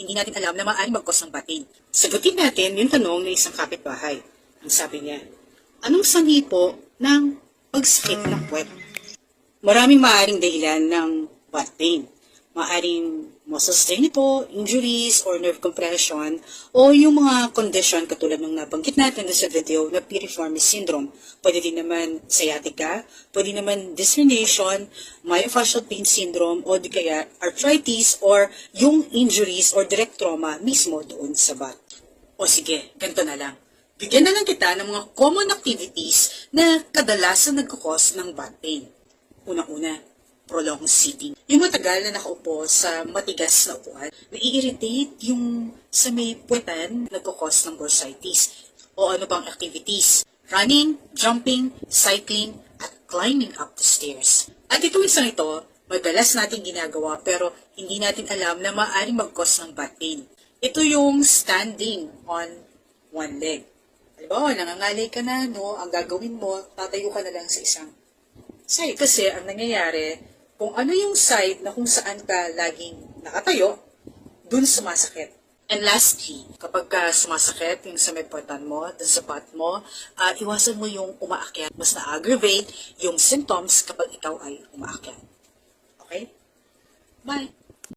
hindi natin alam na maaaring mag-cause ng back pain. Sagutin natin yung tanong ng isang kapitbahay. Ang sabi niya, anong sanhi po ng pagsakit ng puwet? Maraming maaaring dahilan ng back pain. Maaring muscle strain ito, injuries, or nerve compression, o yung mga condition katulad ng nabanggit natin sa video na piriformis syndrome. Pwede din naman sciatica, pwede naman discernation, myofascial pain syndrome, o di kaya arthritis, or yung injuries or direct trauma mismo doon sa back. O sige, ganito na lang. Bigyan na lang kita ng mga common activities na kadalasan nagkakos ng back pain. Unang-una, prolonged sitting. Yung matagal na nakaupo sa matigas na upuan, nai-irritate yung sa may puwetan, nagkakos ng bursitis. O ano bang activities? Running, jumping, cycling, at climbing up the stairs. At itong isang ito, madalas natin ginagawa pero hindi natin alam na maaaring mag-cause ng back pain. Ito yung standing on one leg. Halimbawa, nangangalay ka na, no? Ang gagawin mo, tatayo ka na lang sa isang side. Kasi ang nangyayari, kung ano yung side na kung saan ka laging nakatayo, dun sumasakit. And lastly, kapag ka sumasakit yung sa may puwetan mo, dun sa butt mo, ah, iwasan mo yung umaakyat. Mas na-aggravate yung symptoms kapag ikaw ay umaakyat.